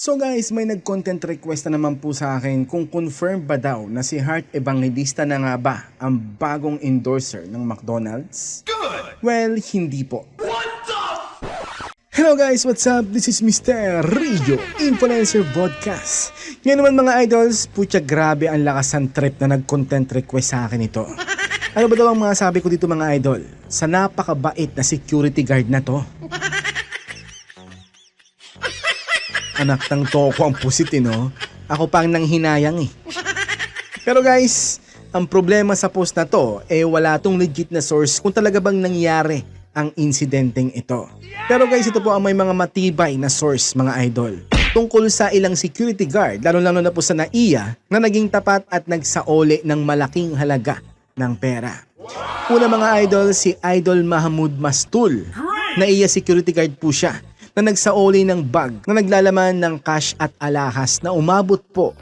So guys, may nag-content request na naman po sa akin kung confirm ba daw na si Heart Evangelista na nga ba ang bagong endorser ng McDonald's? Good! Well, hindi po. Hello guys, what's up? This is Mr. Rio, Influencer Podcast. Ngayon naman mga idols, putya grabe ang lakas ng trip na nag-content request sa akin ito. Ano ba daw ang mga sabi ko dito mga idol? Sa napakabait na security guard na to. Anak ng toko ang pusit eh, no? Ako pang nanghinayang eh. Pero guys, ang problema sa post na to, eh wala tong legit na source kung talaga bang nangyari ang insidenteng ito. Pero guys, ito po ang may mga matibay na source mga idol. Tungkol sa ilang security guard, lalo-lalo na po sa NAIA, na naging tapat at nagsaoli ng malaking halaga ng pera. Una mga idol, si Idol Mahmoud Mastul. NAIA security guard po siya na nagsaoli ng bag na naglalaman ng cash at alahas na umabot po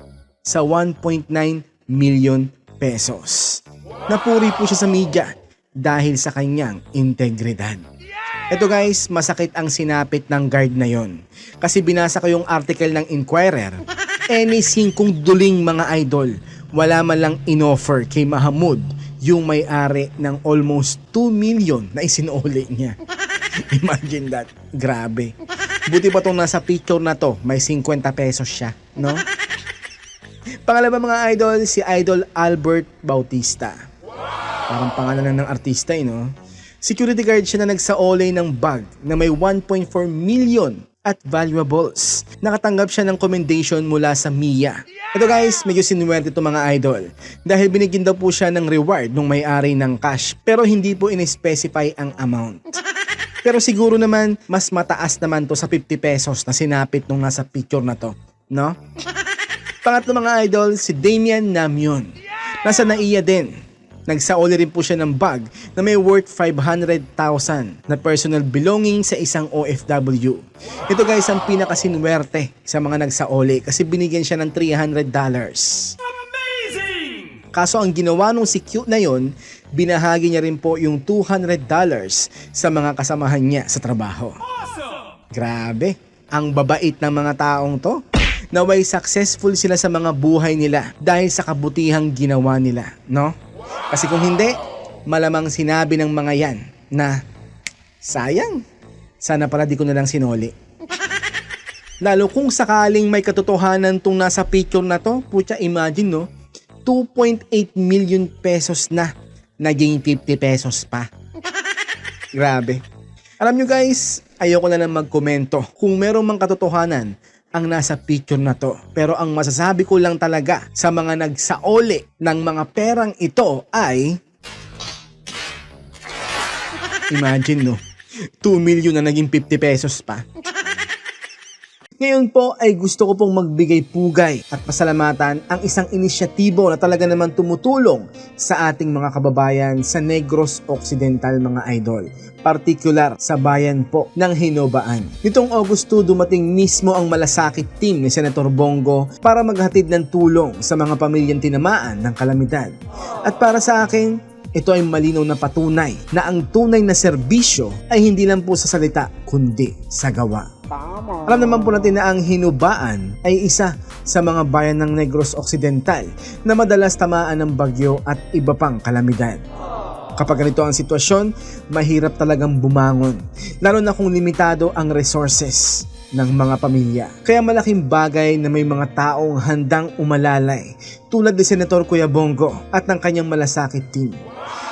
sa 1.9 million pesos. Napuri po siya sa media dahil sa kanyang integridad. Ito guys, masakit ang sinapit ng guard na yon. Kasi binasa ko yung article ng Inquirer. Any singkong duling mga idol, wala man lang inoffer kay Mahamud yung may-ari ng almost 2 million na isinuli niya. Imagine that. Grabe. Buti pa tong nasa picture na to, may 50 pesos siya, no? Pangalawa mga idol, si Idol Albert Bautista. Parang pangalan ng artista eh, no? Security guard siya na nagsaolay ng bag na may 1.4 million at valuables. Nakatanggap siya ng commendation mula sa MIA. Ito guys, medyo sinuwerte ito mga idol. Dahil binigyan daw po siya ng reward nung may-ari ng cash pero hindi po in-specify ang amount. Pero siguro naman, mas mataas naman to sa 50 pesos na sinapit nung nasa picture na to. No? Pangatlo mga idol, si Damian Namyon. Nasa naiya din. Nagsaoli rin po siya ng bag na may worth 500,000 na personal belonging sa isang OFW. Ito guys ang pinakasinwerte sa mga nagsaoli kasi binigyan siya ng $300. Kaso ang ginawa nung si Q na yon, binahagi niya rin po yung $200 sa mga kasamahan niya sa trabaho. Grabe, ang babait ng mga taong to. Naway successful sila sa mga buhay nila dahil sa kabutihang ginawa nila, no? Kasi kung hindi, malamang sinabi ng mga yan na, sayang, sana pala di ko na lang sinoli. Lalo kung sakaling may katotohanan tong nasa picture na to, putya imagine no, 2.8 million pesos na, naging 50 pesos pa. Grabe. Alam nyo guys, ayoko na lang magkomento kung meron mang katotohanan ang nasa picture na to. Pero ang masasabi ko lang talaga sa mga nagsaoli ng mga perang ito ay... Imagine no, 2 million na naging 50 pesos pa. Ngayon po ay gusto ko pong magbigay pugay at pasalamatan ang isang inisyatibo na talaga naman tumutulong sa ating mga kababayan sa Negros Occidental mga idol. Particular sa bayan po ng Hinobaan. Nitong Augusto dumating mismo ang malasakit team ni Senator Bongo para maghatid ng tulong sa mga pamilyang tinamaan ng kalamidad. At para sa akin, ito ay malinaw na patunay na ang tunay na serbisyo ay hindi lang po sa salita kundi sa gawa. Alam naman po natin na ang hinubaan ay isa sa mga bayan ng Negros Occidental na madalas tamaan ng bagyo at iba pang kalamidad. Kapag ganito ang sitwasyon, mahirap talagang bumangon, lalo na kung limitado ang resources ng mga pamilya. Kaya malaking bagay na may mga taong handang umalalay tulad ni Senator Kuya Bongo at ng kanyang malasakit team.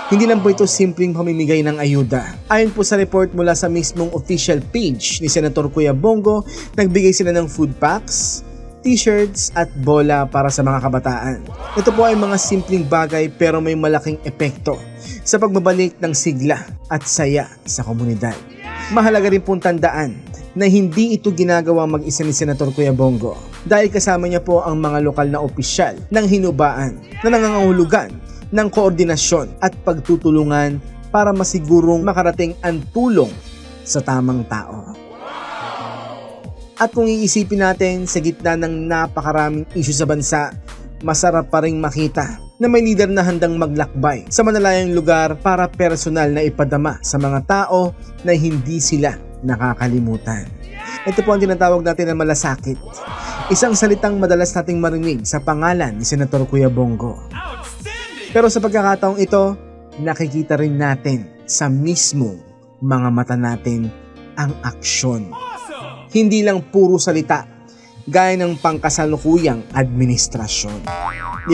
Hindi lang po ito simpleng pamimigay ng ayuda. Ayon po sa report mula sa mismong official page ni Senator Kuya Bongo, nagbigay sila ng food packs, t-shirts at bola para sa mga kabataan. Ito po ay mga simpleng bagay pero may malaking epekto sa pagbabalik ng sigla at saya sa komunidad. Mahalaga rin pong tandaan na hindi ito ginagawa mag-isa ni Senator Kuya Bongo dahil kasama niya po ang mga lokal na opisyal ng hinubaan na nangangahulugan ng koordinasyon at pagtutulungan para masigurong makarating ang tulong sa tamang tao. At kung iisipin natin sa gitna ng napakaraming issue sa bansa, masarap pa rin makita na may leader na handang maglakbay sa malalayang lugar para personal na ipadama sa mga tao na hindi sila nakakalimutan. Ito po ang tinatawag natin na malasakit. Isang salitang madalas nating marinig sa pangalan ni Senator Kuya Bongo. Pero sa pagkakataong ito, nakikita rin natin sa mismo mga mata natin ang aksyon. Hindi lang puro salita, gaya ng pangkasalukuyang administrasyon.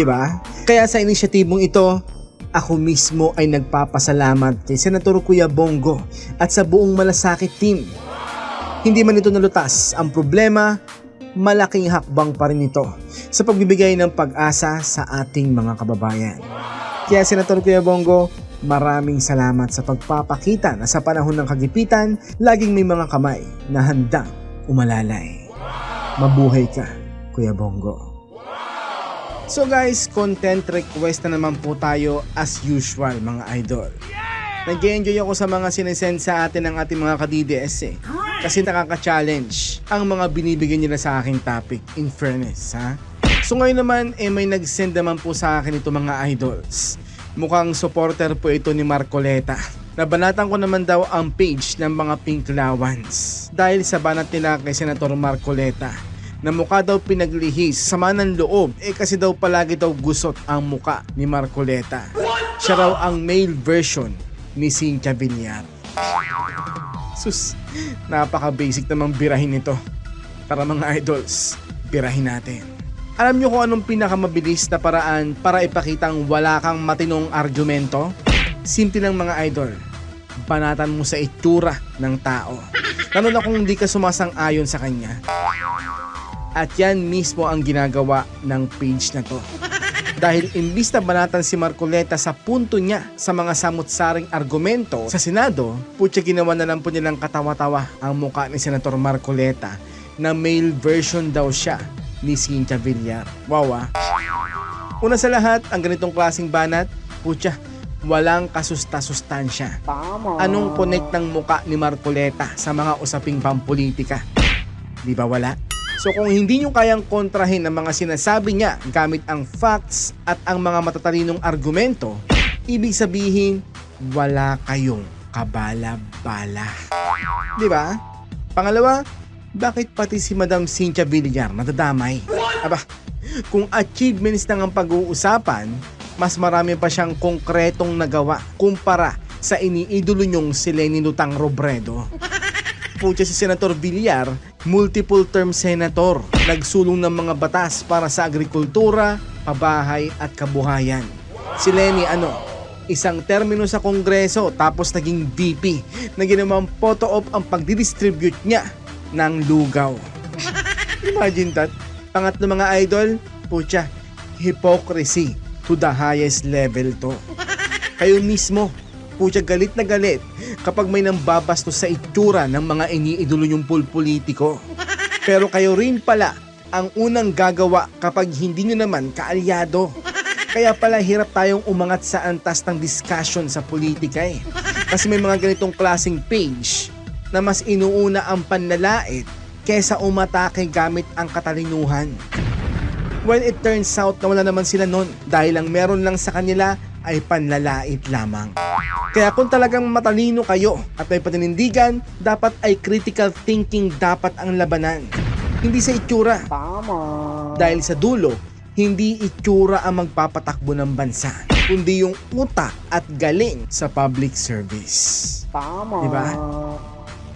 Ba? Kaya sa inisyatibong ito, ako mismo ay nagpapasalamat kay Senator Kuya Bongo at sa buong malasakit team. Hindi man ito nalutas, ang problema, malaking hakbang pa rin ito sa pagbibigay ng pag-asa sa ating mga kababayan. Kaya Senator Kuya Bongo, maraming salamat sa pagpapakita na sa panahon ng kagipitan, laging may mga kamay na handang umalalay. Mabuhay ka, Kuya Bongo. So guys, content request na naman po tayo as usual mga idol. Nag-enjoy ako sa mga sinesend sa atin ng ating mga ka-DDS eh. Kasi nakaka-challenge ang mga binibigyan nila sa aking topic in fairness ha. So ngayon naman eh may nag-send naman po sa akin ito mga idols. Mukhang supporter po ito ni Marcoleta. Nabanatan ko naman daw ang page ng mga Pink Lawans dahil sa banat nila kay Senator Marcoleta na mukha daw pinaglihis sa sama ng loob eh kasi daw palagi daw gusot ang muka ni Marcoleta. Siya raw ang male version ni Cynthia Villar. Sus, napaka-basic namang birahin nito. Para mga idols, birahin natin. Alam nyo kung anong pinakamabilis na paraan para ipakitang wala kang matinong argumento? Simple lang mga idol. Banatan mo sa itsura ng tao. Lalo na kung hindi ka sumasang-ayon sa kanya. At yan mismo ang ginagawa ng page na to. Dahil imbis na banatan si Marcoleta sa punto niya sa mga samot-saring argumento sa Senado, putya ginawa na lang po nilang katawa-tawa ang muka ni Senator Marcoleta na male version daw siya ni Cynthia Villar. Wow ah. Una sa lahat, ang ganitong klaseng banat, putya, walang kasusta-sustansya. Anong connect ng muka ni Marcoleta sa mga usaping pampolitika? Di ba wala? So kung hindi nyo kayang kontrahin ang mga sinasabi niya gamit ang facts at ang mga matatalinong argumento, ibig sabihin, wala kayong kabala-bala. Di ba? Pangalawa, bakit pati si Madam Cynthia Villar nadadamay? Aba, kung achievements lang ang pag-uusapan, mas marami pa siyang konkretong nagawa kumpara sa iniidolo niyong si Lenny Lutang Robredo. Pucha si Senator Villar, multiple term senator, nagsulong ng mga batas para sa agrikultura, pabahay at kabuhayan. Si Lenny ano, isang termino sa kongreso tapos naging VP na ginawang photo op ang pagdidistribute niya ng lugaw. Imagine that. Pangatlo mga idol, pucha, hypocrisy to the highest level to. Kayo mismo, pucha galit na galit kapag may nambabastos sa itsura ng mga iniidolo yung pulpolitiko. Pero kayo rin pala ang unang gagawa kapag hindi nyo naman kaalyado. Kaya pala hirap tayong umangat sa antas ng discussion sa politika eh. Kasi may mga ganitong klaseng page na mas inuuna ang panlalait kesa umatake gamit ang katalinuhan. Well, it turns out na wala naman sila nun dahil ang meron lang sa kanila ay panlalait lamang. Kaya kung talagang matalino kayo at may patinindigan, dapat ay critical thinking dapat ang labanan. Hindi sa itsura. Tama. Dahil sa dulo, hindi itsura ang magpapatakbo ng bansa, kundi yung utak at galing sa public service. Tama. Diba?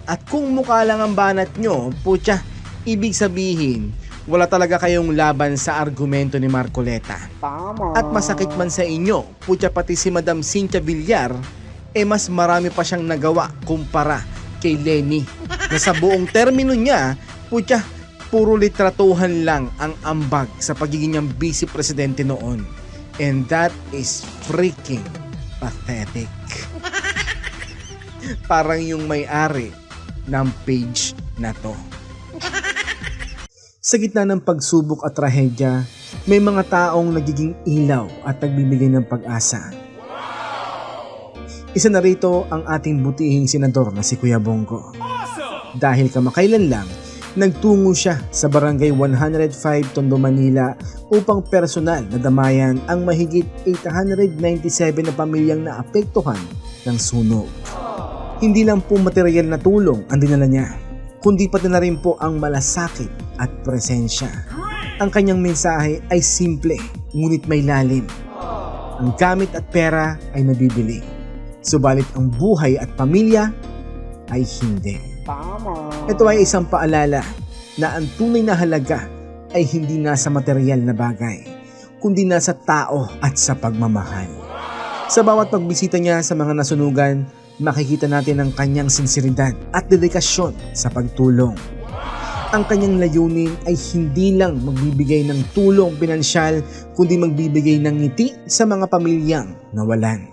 At kung mukha lang ang banat nyo, putya, ibig sabihin, wala talaga kayong laban sa argumento ni Marcoleta. Tama. At masakit man sa inyo, putya pati si Madam Cynthia Villar, eh mas marami pa siyang nagawa kumpara kay Lenny. Na sa buong termino niya, putya, puro litratuhan lang ang ambag sa pagiging niyang vice presidente noon. And that is freaking pathetic. Parang yung may-ari ng page na to. Sa gitna ng pagsubok at trahedya, may mga taong nagiging ilaw at nagbibigay ng pag-asa. Isa na rito ang ating butihing senador na si Kuya Bongo. Dahil kamakailan lang, nagtungo siya sa barangay 105 Tondo, Manila upang personal na damayan ang mahigit 897 na pamilyang naapektuhan ng sunog. Hindi lang po material na tulong ang dinala niya, kundi pati na rin po ang malasakit at presensya. Ang kanyang mensahe ay simple, ngunit may lalim. Ang gamit at pera ay nabibili. Subalit ang buhay at pamilya ay hindi. Ito ay isang paalala na ang tunay na halaga ay hindi nasa material na bagay, kundi nasa tao at sa pagmamahal. Sa bawat pagbisita niya sa mga nasunugan, makikita natin ang kanyang sinseridad at dedikasyon sa pagtulong. Ang kanyang layunin ay hindi lang magbibigay ng tulong pinansyal, kundi magbibigay ng ngiti sa mga pamilyang nawalan.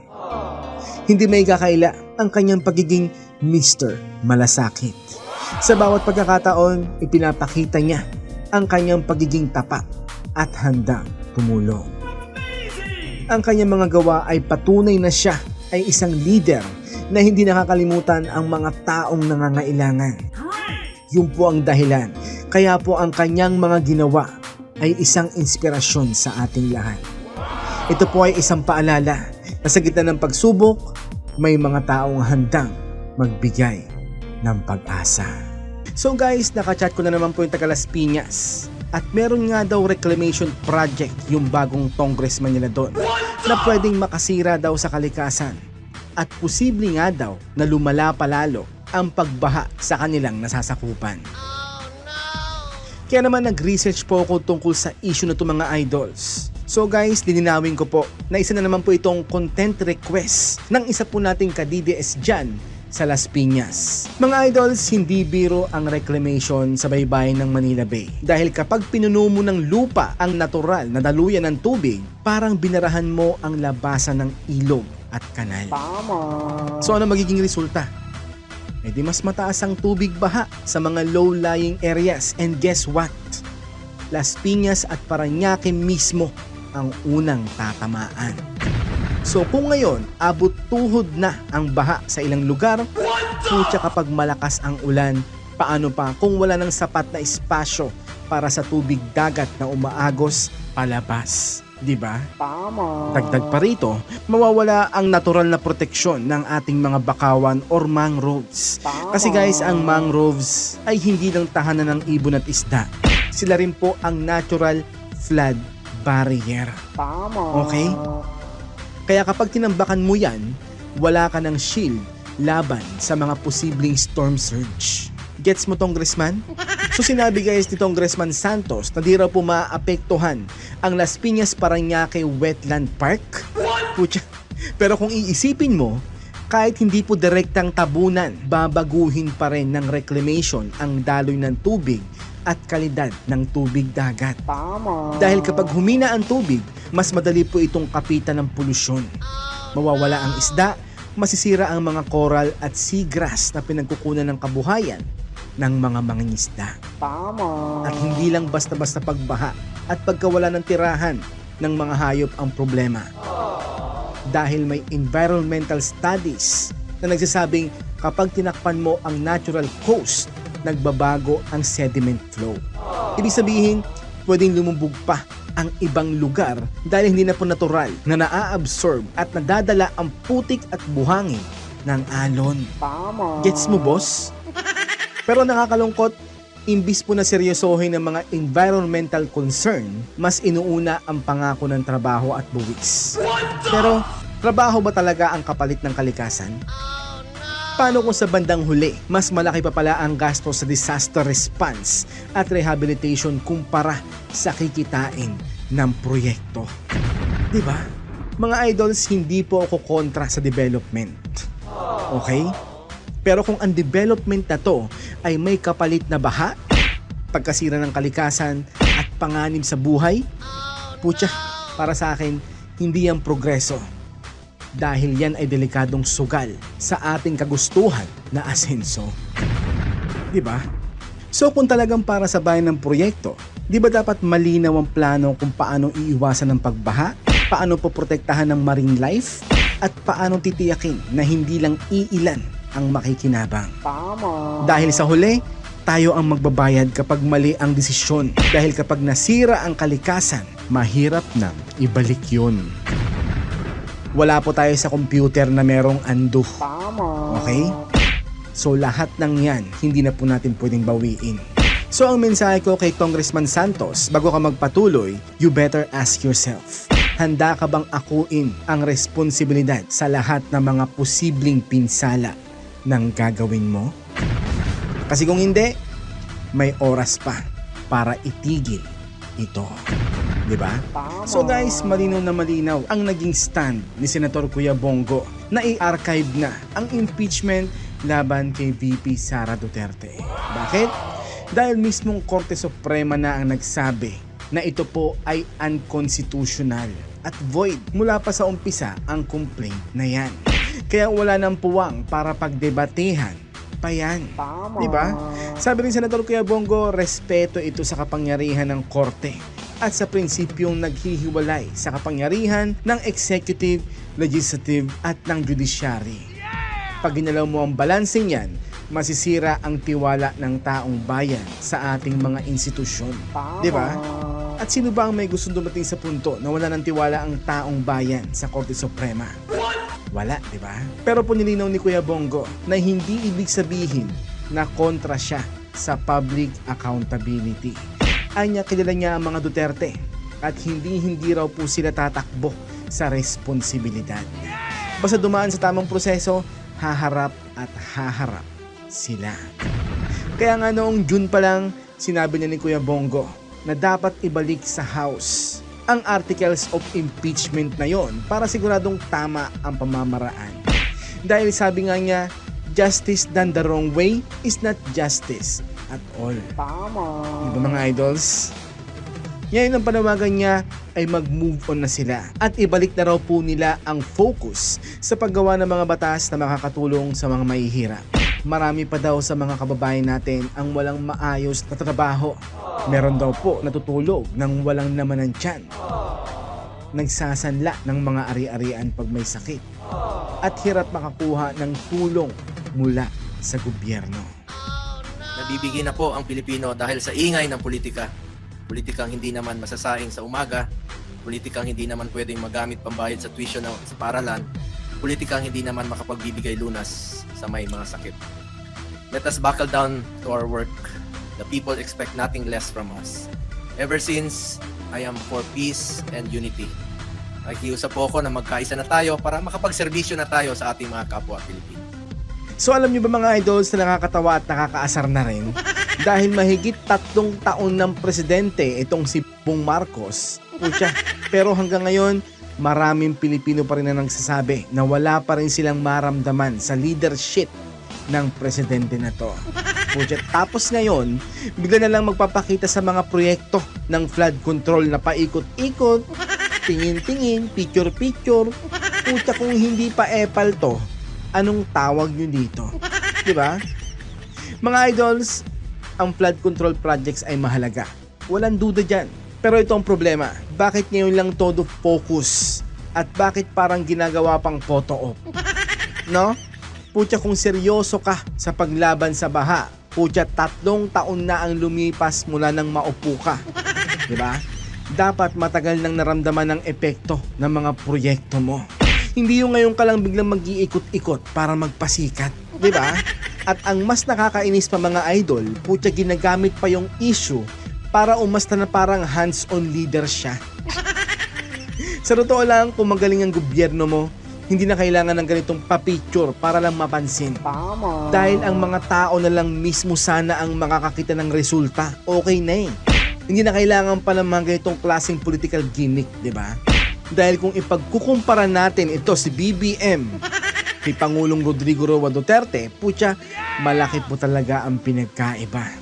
Hindi may kakaila ang kanyang pagiging Mr. Malasakit. Sa bawat pagkakataon, ipinapakita niya ang kanyang pagiging tapat at handang tumulong. Ang kanyang mga gawa ay patunay na siya ay isang leader na hindi nakakalimutan ang mga taong nangangailangan. Yun po ang dahilan. Kaya po ang kanyang mga ginawa ay isang inspirasyon sa ating lahat. Ito po ay isang paalala na sa gitna ng pagsubok, may mga taong handang magbigay ng pag-asa. So guys, nakachat ko na naman po yung taga Piñas. At meron nga daw reclamation project yung bagong congressman nila doon na pwedeng makasira daw sa kalikasan. At posible nga daw na lumala palalo ang pagbaha sa kanilang nasasakupan. Kaya naman nag-research po ako tungkol sa issue na to mga idols. So guys, lininawin ko po na isa na naman po itong content request ng isa po nating ka-DDS dyan sa Las Piñas. Mga idols, hindi biro ang reclamation sa baybayin ng Manila Bay. Dahil kapag pinuno mo ng lupa ang natural na daluyan ng tubig, parang binarahan mo ang labasan ng ilog at kanal. So ano magiging resulta? Eh di mas mataas ang tubig baha sa mga low-lying areas and guess what? Las Piñas at Paranaque mismo ang unang tatamaan. So kung ngayon, abot tuhod na ang baha sa ilang lugar, putya kapag malakas ang ulan, paano pa kung wala ng sapat na espasyo para sa tubig dagat na umaagos palabas? 'Di ba? Tama. Dagdag pa rito, mawawala ang natural na proteksyon ng ating mga bakawan or mangroves. Kasi guys, ang mangroves ay hindi lang tahanan ng ibon at isda. Sila rin po ang natural flood barrier. Tama. Okay? Kaya kapag tinambakan mo yan, wala ka ng shield laban sa mga posibleng storm surge. Gets mo, Congressman? So sinabi guys ni Congressman Santos na di raw po maapektuhan ang Las Piñas Paranaque Wetland Park. Pucha. Pero kung iisipin mo, kahit hindi po direktang tabunan, babaguhin pa rin ng reclamation ang daloy ng tubig at kalidad ng tubig dagat. Tama. Dahil kapag humina ang tubig, mas madali po itong kapitan ng polusyon. Mawawala ang isda, masisira ang mga coral at seagrass na pinagkukunan ng kabuhayan ng mga mangingisda. Tama. At hindi lang basta-basta pagbaha at pagkawala ng tirahan ng mga hayop ang problema. Dahil may environmental studies na nagsasabing kapag tinakpan mo ang natural coast, nagbabago ang sediment flow. Ibig sabihin, pwedeng lumubog pa ang ibang lugar dahil hindi na po natural na naa-absorb at nadadala ang putik at buhangin ng alon. Tama. Gets mo, boss? Pero nakakalungkot, imbis po na seryosohin ng mga environmental concern, mas inuuna ang pangako ng trabaho at buwis. Pero, trabaho ba talaga ang kapalit ng kalikasan? Paano kung sa bandang huli, mas malaki pa pala ang gasto sa disaster response at rehabilitation kumpara sa kikitain ng proyekto? 'Di ba? Mga idols, hindi po ako kontra sa development. Okay? Pero kung ang development na to ay may kapalit na baha, pagkasira ng kalikasan at panganib sa buhay, putya, para sa akin, hindi yan progreso. Dahil yan ay delikadong sugal sa ating kagustuhan na asenso. Di ba? So kung talagang para sa bayan ng proyekto, di ba dapat malinaw ang plano kung paano iiwasan ng pagbaha, paano poprotektahan ng marine life, at paano titiyakin na hindi lang iilan ang makikinabang. Tama. Dahil sa huli, tayo ang magbabayad kapag mali ang desisyon. Dahil kapag nasira ang kalikasan, mahirap nang ibalik yun. Wala po tayo sa computer na merong undo. Tama. Okay? So lahat ng yan, hindi na po natin pwedeng bawiin. So ang mensahe ko kay Congressman Santos, bago ka magpatuloy, you better ask yourself, handa ka bang akuin ang responsibilidad sa lahat ng mga posibleng pinsala ng gagawin mo? Kasi kung hindi, may oras pa para itigil ito. 'Di ba? So guys, malinaw na malinaw ang naging stand ni Senator Kuya Bongo na i-archive na ang impeachment laban kay VP Sara Duterte. Bakit? Dahil mismong Korte Suprema na ang nagsabi na ito po ay unconstitutional at void mula pa sa umpisa ang complaint na yan. Kaya wala nang puwang para pagdebatehan pa yan. Tama. Di ba? Sabi rin Senator Kuya Bongo, respeto ito sa kapangyarihan ng korte at sa prinsipyong naghihiwalay sa kapangyarihan ng executive, legislative at ng judiciary. Pag ginalaw mo ang balansing yan, masisira ang tiwala ng taong bayan sa ating mga institusyon. Tama. Di ba? At sino ba ang may gusto dumating sa punto na wala ng tiwala ang taong bayan sa Korte Suprema? Wala, di ba? Pero po nilinaw ni Kuya Bongo na hindi ibig sabihin na kontra siya sa public accountability. Anya kilala niya ang mga Duterte at hindi-hindi raw po sila tatakbo sa responsibilidad. Basta dumaan sa tamang proseso, haharap at haharap sila. Kaya nga noong June pa lang, sinabi niya ni Kuya Bongo na dapat ibalik sa House ang articles of impeachment na yon para siguradong tama ang pamamaraan. Dahil sabi nga niya, justice done the wrong way is not justice at all. Tama. Di ba mga idols? Ngayon ang panawagan niya ay mag-move on na sila at ibalik na raw po nila ang focus sa paggawa ng mga batas na makakatulong sa mga mahihirap. Marami pa daw sa mga kababayan natin ang walang maayos na trabaho. Meron daw po natutulog ng walang naman ng tiyan. Nagsasanla ng mga ari-arian pag may sakit. At hirap makakuha ng tulong mula sa gobyerno. Nabibigay na po ang Pilipino dahil sa ingay ng politika. Politikang hindi naman masasaing sa umaga, politikang hindi naman pwedeng magamit pambayad sa tuition ng- sa paralan, politikang hindi naman makapagbibigay lunas sa may mga sakit. Let us buckle down to our work. The people expect nothing less from us. Ever since, I am for peace and unity. Nakikiusap po ako na magkaisa na tayo para makapagserbisyo na tayo sa ating mga kapwa Pilipino. So alam niyo ba mga idols na nakakatawa at nakakaasar na rin? Dahil mahigit tatlong taon ng presidente itong si Bong Marcos. Pucha. Pero hanggang ngayon, maraming Pilipino pa rin na nagsasabi na wala pa rin silang maramdaman sa leadership ng presidente na to. Pucha. Tapos ngayon, bigla na lang magpapakita sa mga proyekto ng flood control na paikot-ikot, tingin-tingin, picture-picture. Pucha kung hindi pa epal to, anong tawag nyo dito? 'Di ba? Mga idols, ang flood control projects ay mahalaga. Walang duda dyan. Pero ito ang problema. Bakit ngayon lang todo focus? At bakit parang ginagawa pang photo op? No? Putya kung seryoso ka sa paglaban sa baha, putya tatlong taon na ang lumipas mula nang maupo ka. 'Di ba? Dapat matagal nang naramdaman ng epekto ng mga proyekto mo. Hindi yung ngayon ka lang biglang mag-iikot-ikot para magpasikat. 'Di ba? At ang mas nakakainis pa mga idol, putya ginagamit pa yung issue para umasta na parang hands-on leader siya. Sa totoo lang, kung magaling ang gobyerno mo, hindi na kailangan ng ganitong papicture para lang mapansin. Tama. Dahil ang mga tao na lang mismo sana ang makakakita ng resulta, okay na eh. Hindi na kailangan pa ng mga ganitong klaseng political gimmick, di ba? Dahil kung ipagkukumpara natin ito si BBM kay Pangulong Rodrigo Roa Duterte, putya, malaki po talaga ang pinagkaiba.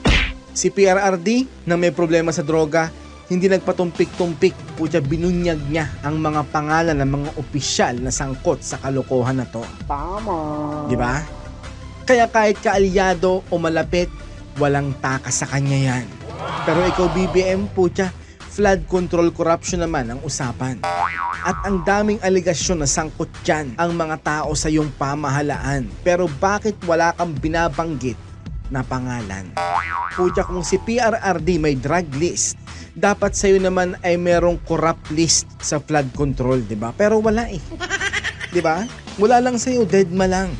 Si PRRD na may problema sa droga, hindi nagpatumpik-tumpik, putya binunyag niya ang mga pangalan ng mga opisyal na sangkot sa kalokohan na to. Tama. Di ba? Kaya kahit kaalyado o malapit, walang takas sa kanya yan. Pero ikaw BBM, putya, flood control corruption naman ang usapan. At ang daming aligasyon na sangkot dyan ang mga tao sa iyong pamahalaan. Pero bakit wala kang binabanggit na pangalan? Putya kung si PRRD may drug list, dapat sa'yo naman ay merong corrupt list sa flood control, di ba? Pero wala eh. Di ba? Wala lang sa'yo, dead ma lang.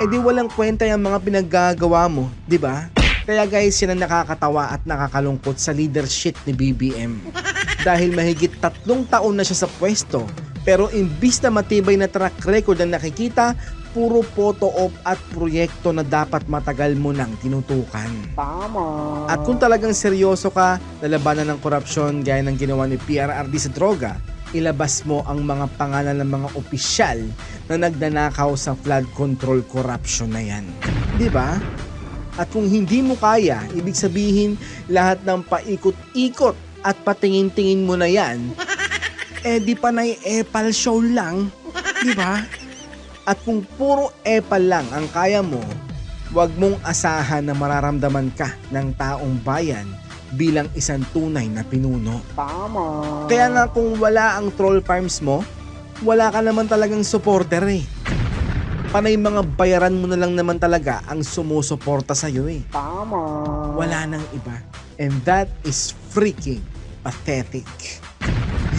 eh di walang kwenta yung mga pinaggagawa mo, di ba? Kaya guys, yan ang nakakatawa at nakakalungkot sa leadership ni BBM. Dahil mahigit tatlong taon na siya sa pwesto, pero imbis na matibay na track record ang nakikita, puro photo op at proyekto na dapat matagal mo nang tinutukan. Tama. At kung talagang seryoso ka, lalabanan ng korupsyon gaya ng ginawa ni PRRD sa droga, ilabas mo ang mga pangalan ng mga opisyal na nagnanakaw sa flood control corruption na yan. Di ba? At kung hindi mo kaya, ibig sabihin lahat ng paikot-ikot at patingin-tingin mo na yan, eh di pa na epal show lang. Di ba? At kung puro epal lang ang kaya mo, huwag mong asahan na mararamdaman ka ng taong bayan bilang isang tunay na pinuno. Tama. Kaya nga kung wala ang troll farms mo, wala ka naman talagang supporter eh. Panay mga bayaran mo na lang naman talaga ang sumusuporta sa'yo eh. Tama. Wala nang iba. And that is freaking pathetic.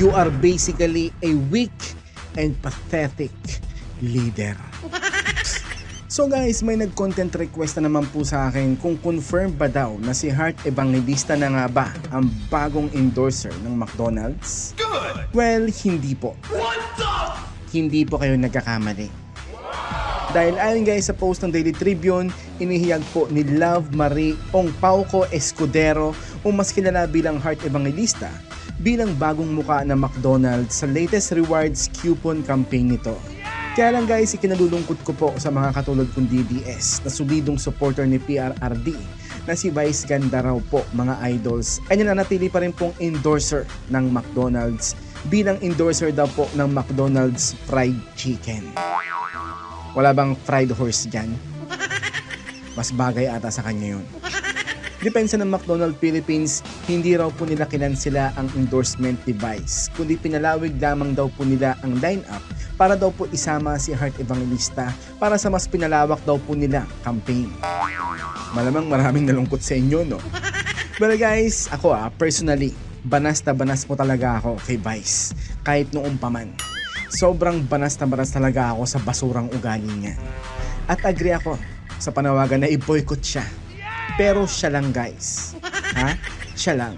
You are basically a weak and pathetic leader. So guys, may nag-content request na naman po sa akin kung confirm ba daw na si Heart Evangelista na nga ba ang bagong endorser ng McDonald's? Well, hindi po. Hindi po kayo nagkakamali. Dahil ayon guys sa post ng Daily Tribune, inihiyag po ni Love Marie Ong Pauco Escudero o mas kilala bilang Heart Evangelista bilang bagong muka ng McDonald's sa latest rewards coupon campaign nito. Kaya lang guys, ikinalulungkot ko po sa mga katulad kong DDS na solidong supporter ni PRRD na si Vice Ganda raw po mga idols ay nananatili pa rin pong endorser ng McDonald's bilang endorser daw po ng McDonald's Fried Chicken. Wala bang fried horse dyan? Mas bagay ata sa kanya yun. Depensa ng McDonald's Philippines, hindi raw po nila kinansila ang endorsement device, kundi pinalawig lamang daw po nila ang lineup para daw po isama si Heart Evangelista para sa mas pinalawak daw po nila campaign. Malamang maraming nalungkot sa inyo, no? But guys, ako ah, personally, banas na banas po talaga ako kay Vice, kahit noong paman. Sobrang banas na banas talaga ako sa basurang ugali niya. At agree ako sa panawagan na i-boycott siya. Pero siya lang guys. Ha? Siya lang.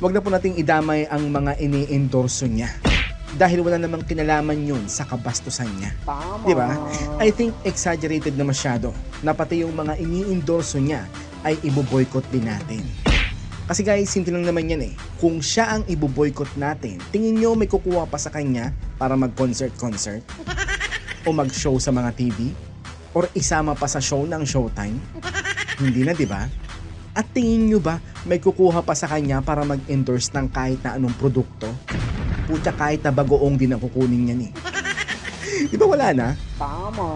Huwag na po nating idamay ang mga ini-endorso niya. Dahil wala namang kinalaman yun sa kabastusan niya. Tama. Di ba? I think exaggerated na masyado na pati yung mga ini-endorso niya ay iboboykot din natin. Kasi guys, hindi lang naman yan eh. Kung siya ang iboboykot natin, tingin nyo may kukuha pa sa kanya para mag-concert-concert? o mag-show sa mga TV? Or isama pa sa show ng Showtime? Hindi na, di ba? At tingin nyo ba may kukuha pa sa kanya para mag-endorse ng kahit na anong produkto? Puta kahit na bagoong din ang kukunin niyan eh. Di ba wala na? Tama.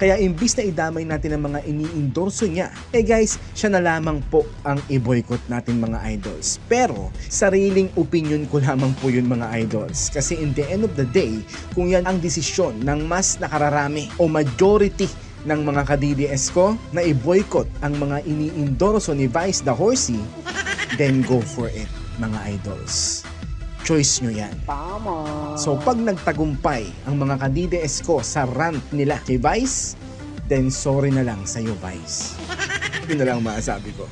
Kaya imbis na idamay natin ang mga ini-endorso niya, eh guys, siya na lamang po ang i-boycott natin mga idols. Pero, sariling opinion ko lamang po yun mga idols. Kasi in the end of the day, kung yan ang desisyon ng mas nakararami o majority ng mga ka-DDS ko na i-boycott ang mga ini-endorso ni Vice the Horsey, then go for it mga idols. Choice nyo yan. Tama. So pag nagtagumpay ang mga ka-DDS ko sa rant nila kay Vice, then sorry na lang sa'yo Vice. Yun na lang masasabi ko.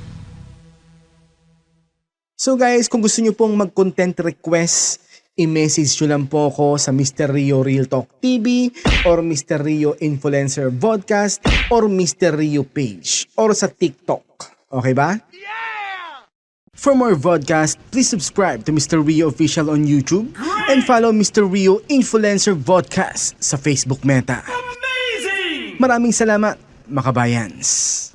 So guys, kung gusto nyo pong mag-content request, i-message nyo lang po ako sa Mr. Rio Real Talk TV or Mr. Rio Influencer Podcast or Mr. Rio page or sa TikTok. Okay ba? For more vodcast, please subscribe to Mr. Rio Official on YouTube and follow Mr. Rio Influencer Vodcast sa Facebook Meta. Amazing! Maraming salamat, makabayans.